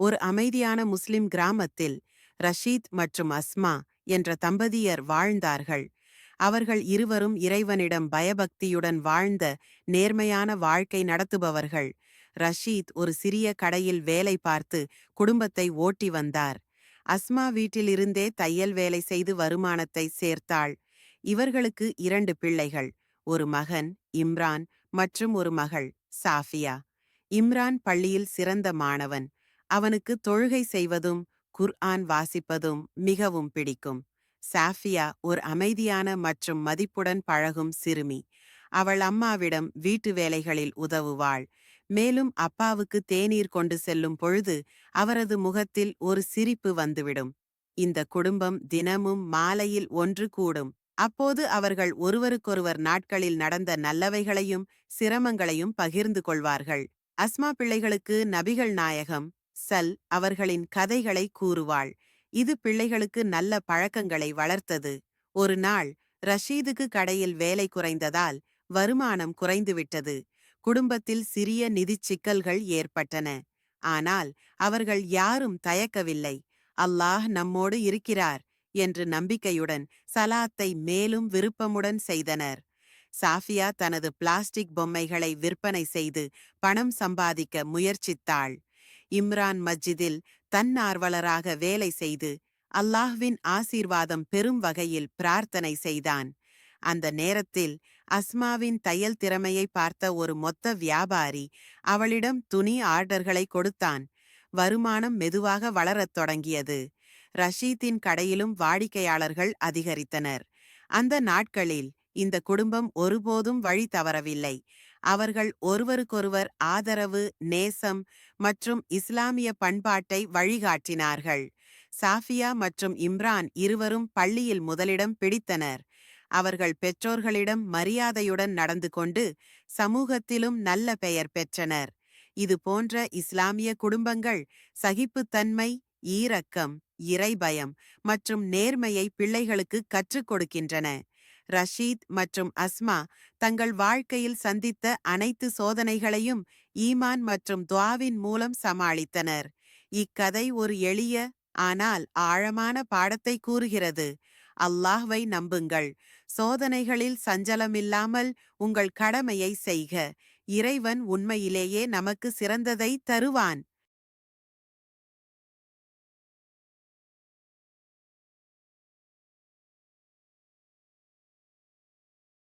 ஒரு அமைதியான முஸ்லிம் கிராமத்தில் ரஷீத் மற்றும் அஸ்மா என்ற தம்பதியர் வாழ்ந்தார்கள். அவர்கள் இருவரும் இறைவனிடம் பயபக்தியுடன் வாழ்ந்த நேர்மையான வாழ்க்கை நடத்துபவர்கள். ரஷீத் ஒரு சிறிய கடையில் வேலை பார்த்து குடும்பத்தை ஓட்டி வந்தார். அஸ்மா வீட்டிலிருந்தே தையல் வேலை செய்து வருமானத்தை சேர்த்தாள். இவர்களுக்கு இரண்டு பிள்ளைகள் ஒரு மகன் இம்ரான் மற்றும் ஒரு மகள் சாஃபியா. இம்ரான் பள்ளியில் சிறந்த மாணவன். அவனுக்கு தொழுகை செய்வதும் குர்ஆன் வாசிப்பதும் மிகவும் பிடிக்கும். சாஃபியா ஒரு அமைதியான மற்றும் மதிப்புடன் பழகும் சிறுமி. அவள் அம்மாவிடம் வீட்டு வேலைகளில் உதவுவாள். மேலும் அப்பாவுக்கு தேநீர் கொண்டு செல்லும் பொழுது அவரது முகத்தில் ஒரு சிரிப்பு வந்துவிடும். இந்த குடும்பம் தினமும் மாலையில் ஒன்று கூடும். அப்போது அவர்கள் ஒருவருக்கொருவர் நாட்களில் நடந்த நல்லவைகளையும் சிரமங்களையும் பகிர்ந்து கொள்வார்கள். அஸ்மா பிள்ளைகளுக்கு நபிகள் நாயகம் சல் அவர்களின் கதைகளை கூறுவாள். இது பிள்ளைகளுக்கு நல்ல பழக்கங்களை வளர்த்தது. ஒரு நாள் ரஷீதுக்கு கடையில் வேலை குறைந்ததால் வருமானம் குறைந்துவிட்டது. குடும்பத்தில் சிறிய நிதிச் சிக்கல்கள் ஏற்பட்டன. ஆனால் அவர்கள் யாரும் தயக்கவில்லை. அல்லாஹ் நம்மோடு இருக்கிறார் என்று நம்பிக்கையுடன் சலாத்தை மேலும் விருப்பமுடன் செய்தனர். சாஃபியா தனது பிளாஸ்டிக் பொம்மைகளை விற்பனை செய்து பணம் சம்பாதிக்க முயற்சித்தாள். இம்ரான் மஸ்ஜிதில் தன்னார்வலராக வேலை செய்து அல்லாஹ்வின் ஆசீர்வாதம் பெரும் வகையில் பிரார்த்தனை செய்தான். அந்த நேரத்தில் அஸ்மாவின் தையல் திறமையை பார்த்த ஒரு மொத்த வியாபாரி அவளிடம் துணி ஆர்டர்களை கொடுத்தான். வருமானம் மெதுவாக வளரத் தொடங்கியது. ரஷீத்தின் கடையிலும் வாடிக்கையாளர்கள் அதிகரித்தனர். அந்த நாட்களில் இந்த குடும்பம் ஒருபோதும் வழி தவறவில்லை. அவர்கள் ஒருவருக்கொருவர் ஆதரவு நேசம் மற்றும் இஸ்லாமிய பண்பாட்டை வழிகாட்டினார்கள். சாஃபியா மற்றும் இம்ரான் இருவரும் பள்ளியில் முதலிடம் பிடித்தனர். அவர்கள் பெற்றோர்களிடம் மரியாதையுடன் நடந்து கொண்டு சமூகத்திலும் நல்ல பெயர் பெற்றனர். இது போன்ற இஸ்லாமிய குடும்பங்கள் சகிப்புத்தன்மை ஈரக்கம் இறைபயம் மற்றும் நேர்மையை பிள்ளைகளுக்கு கற்றுக் கொடுக்கின்றன. ரஷீத் மற்றும் அஸ்மா தங்கள் வாழ்க்கையில் சந்தித்த அனைத்து சோதனைகளையும் ஈமான் மற்றும் துவாவின் மூலம் சமாளித்தனர். இக்கதை ஒரு எளிய ஆனால் ஆழமான பாடத்தை கூறுகிறது. அல்லாஹ்வை நம்புங்கள். சோதனைகளில் சஞ்சலமில்லாமல் உங்கள் கடமையை செய்க. இறைவன் உண்மையிலேயே நமக்கு சிறந்ததை தருவான்.